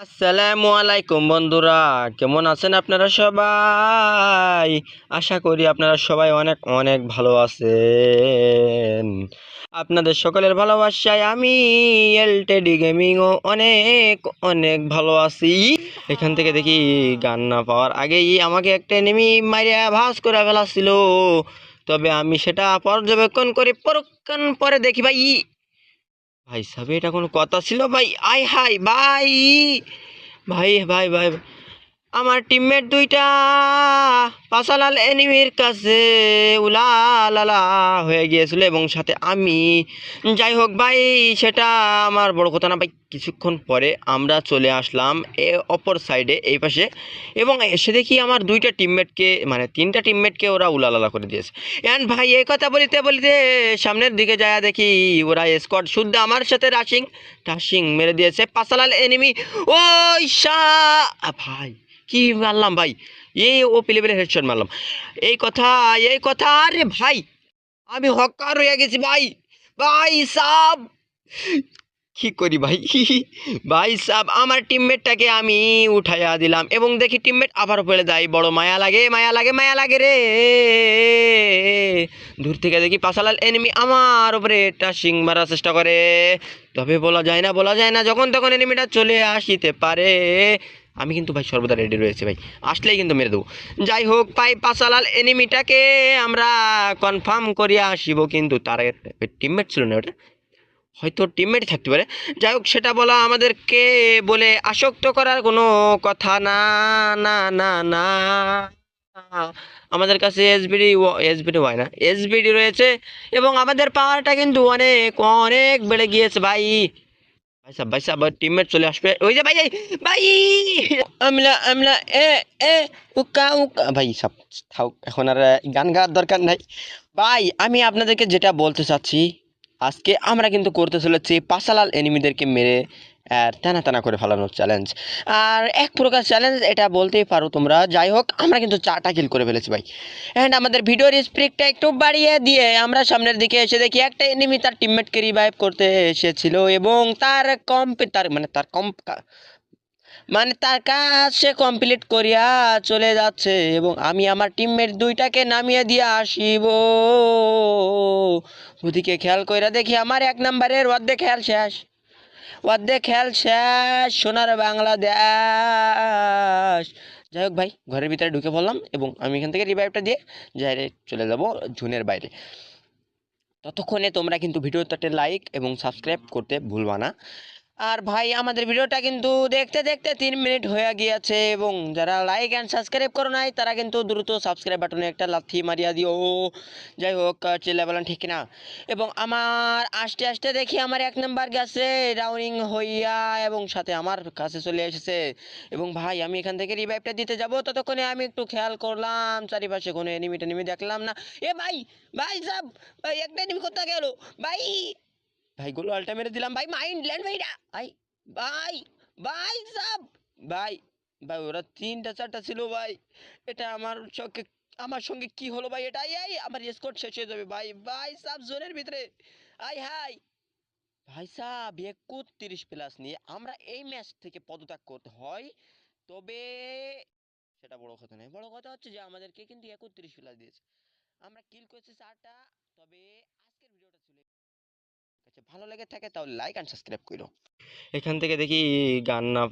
আসসালামু আলাইকুম বন্ধুরা, কেমন আছেন আপনারা সবাই? আশা করি আপনারা সবাই অনেক অনেক ভালো আছেন। আপনাদের সকলের ভালোবাসায় আমি এলটেডি গেমিংও অনেক অনেক ভালো আছি। এখান থেকে দেখি গান না পাওয়ার আগেই আমাকে একটা এনিমি মারিয়া ভাস করে ফেলাছিল। তবে আমি সেটা পর্যবেক্ষণ করে, পরক্ষণ পরে দেখি ভাই ভাই সাহেব এটা কোনো কথা ছিল ভাই আয় হাই ভাই ভাই ভাই ভাই। আমার টিমমেট দুইটা পাশালাল এনিমির কাছে উলালালা হয়ে গিয়েছিল এবং সাথে আমি। যাই হোক ভাই সেটা আমার বড় কথা না ভাই কিছুক্ষণ পরে আমরা চলে আসলাম এ অপর সাইডে এই পাশে। এবং এসে দেখি আমার দুইটা টিমমেটকে মানে তিনটা টিমমেটকে ওরা উলালালা করে দিয়েছে। এন্ড ভাই এই কথা বলিতে বলিতে সামনের দিকে যায় দেখি ওরা স্কোয়াড শুদ্ধ আমার সাথে রাশিং টাশিং মেরে দিয়েছে পাশালাল এনিমি ওই আ, ভাই কি মারলাম ভাই? এই ও পেলে পেলে হেডশট মারলাম। এই কথা এই কথা, আরে ভাই, আমি হকার হয়ে গেছি ভাই। ভাই সাব, কি করি ভাই? ভাই সাব, আমার টিমমেটটাকে আমি উঠাইয়া দিলাম এবং দেখি টিমমেট আবার পড়ে যায়, বড় মায়া লাগে মায়া লাগে মায়া লাগে রে। দূর থেকে দেখি পাশালাল এনিমি আমার উপরে টাশিং মারার চেষ্টা করে। তবে বলা যায় না, বলা যায় না, যখন তখন এনিমিটা চলে আসিতে পারে। আমি কিন্তু ভাই সর্বদা রেডি রয়েছে ভাই। আসলেই কিন্তু মেরে দেবো। যাই হোক, পাই পাশালাল এনিমিটাকে আমরা কনফার্ম করিয়া আসিব কিন্তু তার টিমমেট ছিল না ওটা? হয়তো টিমমেট থাকতে পারে। যাই হোক, সেটা বলা আমাদেরকে বলে আসক্ত করার কোনো কথা না না না না। আমাদের কাছে এসবিডি এসবিডি হয় না। এসবিডি রয়েছে এবং আমাদের পাওয়ারটা কিন্তু অনেক অনেক বেড়ে গিয়েছে ভাই। সাহেব ভাই চলে আসবে। ওই যে ভাই ভাই! এ এ, উকা উকা। ভাই সব থাও এখন আর গান গাওয়ার দরকার নাই। ভাই, আমি আপনাদেরকে যেটা বলতে চাচ্ছি, আজকে আমরা কিন্তু করতে চলেছি পাশালাল এনিমিদেরকে মেরে টানা টানা করে ফেলানোর চ্যালেঞ্জ আর এক প্রকার চ্যালেঞ্জ এটা বলতেই পারো তোমরা। যাই হোক, আমরা কিন্তু চারটা কিল করে ফেলেছি ভাই। অ্যান্ড আমাদের ভিডিওর স্পিডটা একটু বাড়িয়ে দিয়ে আমরা সামনের দিকে এসে দেখি একটা এনিমি তার টিমমেটকে রিভাইভ করতে এসেছিল এবং তার কম্প তার মানে তার কম্প মানে তার কাজ সে কমপ্লিট করিয়া চলে যাচ্ছে এবং আমি আমার টিমমেট দুইটাকে নামিয়ে দিয়ে আসিব। ওদিকে খেয়াল কইরা দেখি আমার এক নম্বরের অর্ধেক খেয়াল শেষ। অর্ধেক খেল শেষ, সোনার বাংলাদেশ। যাই হোক ভাই, ঘরের ভিতরে ঢুকে পড়লাম এবং আমি এখান থেকে রিভাইভটা দিয়ে যাই চলে যাব জুনের বাইরে। ততক্ষণে তোমরা কিন্তু ভিডিওটাতে লাইক এবং সাবস্ক্রাইব করতে ভুলবা না। আর ভাই, আমাদের ভিডিওটা কিন্তু দেখতে দেখতে তিন মিনিট হয়ে গিয়েছে এবং যারা লাইক অ্যান্ড সাবস্ক্রাইব করো নাই, তারা কিন্তু দ্রুত সাবস্ক্রাইব বাটনে একটা লাথি মারিয়া দিও। যাই হোক চিল্লা বলেন ঠিক না। এবং আমার আস্তে আস্তে দেখি আমার এক নাম্বার গেছে রাউনিং হইয়া এবং সাথে আমার কাছে চলে এসেছে। এবং ভাই, আমি এখান থেকে রিভাইভটা দিতে যাব। ততক্ষণে আমি একটু খেয়াল করলাম, চারিপাশে কোনো এনিমি টেনিমি দেখলাম না। এ ভাই ভাই সাব, ভাই, একটা এনিমি কোথা গেল? ভাই ভাই গুলো আলটা মেরে দিলাম। ভাই মাইন্ড ল্যান্ড ভাইরা। ভাই ভাই ভাই, সাব। ভাই ভাই, ওরা তিনটা, চারটা ছিল, ভাই। এটা আমার চোখে, আমার সঙ্গে কি হলো, ভাই? এটা আই আমার স্কোর শেষ হয়ে যাবে, ভাই। ভাই, সাব জোনের ভিতরে। আই, হাই। ভাই, সাব একত্রিশ প্লাস নিয়ে আমরা এই ম্যাচ থেকে পদত্যাগ করতে হয়। তবে সেটা বড় কথা নয়। বড় কথা হচ্ছে যে, আমাদেরকে কিন্তু একত্রিশ প্লাস দিয়েছে। আমরা কিল করেছি চারটা। তবে আজকের ভিডিওটা ছিল কাছে ভালো লেগে থাকে তাহলে লাইক অ্যান্ড সাবস্ক্রাইব করো। এখান থেকে দেখি গান না